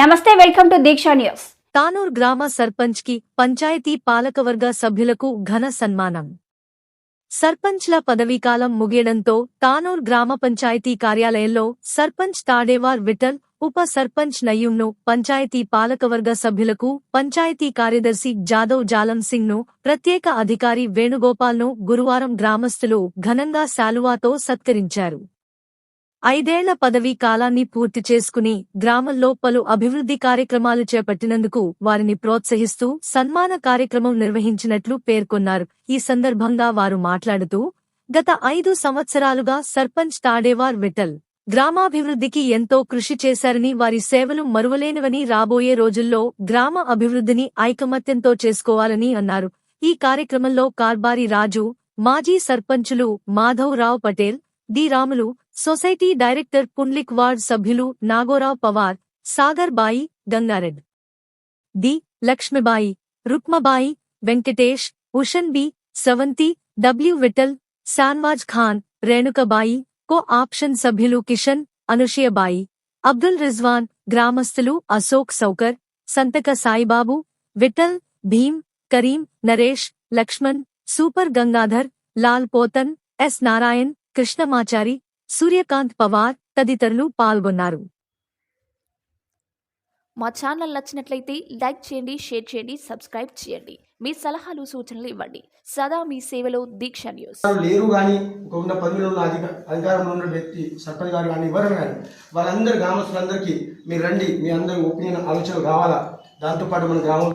నమస్తే welcome to Deeksha news. Tanur గ్రామ సర్పంచ్కి పంచాయతీ పాలకవర్గ సభ్యులకు ఘన సన్మానం. సర్పంచ్ల పదవీకాలం ముగియడంతో తానూర్ గ్రామ పంచాయతీ కార్యాలయంలో సర్పంచ్ తాడేవార్ విఠల్ ఉప సర్పంచ్ నయ్యంను పంచాయతీ పాలకవర్గ సభ్యులకు పంచాయతీ కార్యదర్శి జాదవ్ జాలం సింగ్ను ప్రత్యేక అధికారి వేణుగోపాల్ను గురువారం గ్రామస్తులు ఘనంగా శాలువాతో సత్కరించారు. ఐదేళ్ళ పదవీ కాలాన్ని పూర్తి చేసుకుని గ్రామంలో పలు అభివృద్ధి కార్యక్రమాలు చేపట్టినందుకు వారిని ప్రోత్సహిస్తూ సన్మాన కార్యక్రమం నిర్వహించినట్లు పేర్కొన్నారు. ఈ సందర్భంగా వారు మాట్లాడుతూ గత ఐదు సంవత్సరాలుగా సర్పంచ్ తాడేవార్ విఠల్ గ్రామాభివృద్ధికి ఎంతో కృషి చేశారని వారి సేవలు మరువలేనివని రాబోయే రోజుల్లో గ్రామ అభివృద్ధిని ఐకమత్యంతో చేసుకోవాలని అన్నారు. ఈ కార్యక్రమంలో కార్బారి రాజు మాజీ సర్పంచులు Madhav Patel D Ramulu society director Pundlik ward సభ్యులు Nagorao Pawar Sagarbai Gangareddy D Laxmibai Rukmabai Venkatesh Ushan B Savanti W Vithal Shanwaz Khan Renukabai co option సభ్యులు కిషన్ అనుషయబాయి అబ్దుల్ రిజ్వాన్ గ్రామస్తులు అశోక్ సౌకర్ సంతక సాయిబాబు విఠల్ భీం కరీం నరేష్ లక్ష్మణ్ సూపర్ గంగాధర్ లాల్ పోతన్ ఎస్ నారాయణ్ కృష్ణమాచారి సూర్యకాంత్ పవార్ తదితరులు పాల్గొన్నారు. మా ఛానల్ నచ్చినట్లయితే లైక్ చేయండి షేర్ చేయండి సబ్స్క్రైబ్ చేయండి. మీ సలహాలు సూచనలు ఇవ్వండి. సదా మీ సేవలో దీక్ష న్యూస్. లేరు కానీ ఒక ఉన్న పదవిలో ఉన్న అధిక అధికారంలో ఉన్న వ్యక్తి సర్పంచ్ గారు కానీ ఎవరు కానీ వాళ్ళందరి గ్రామస్తులందరికీ మీరు రండి. మీ అందరి ఒపీనియన్ ఆలోచనలు కావాలా దాంతోపాటు మన గ్రామం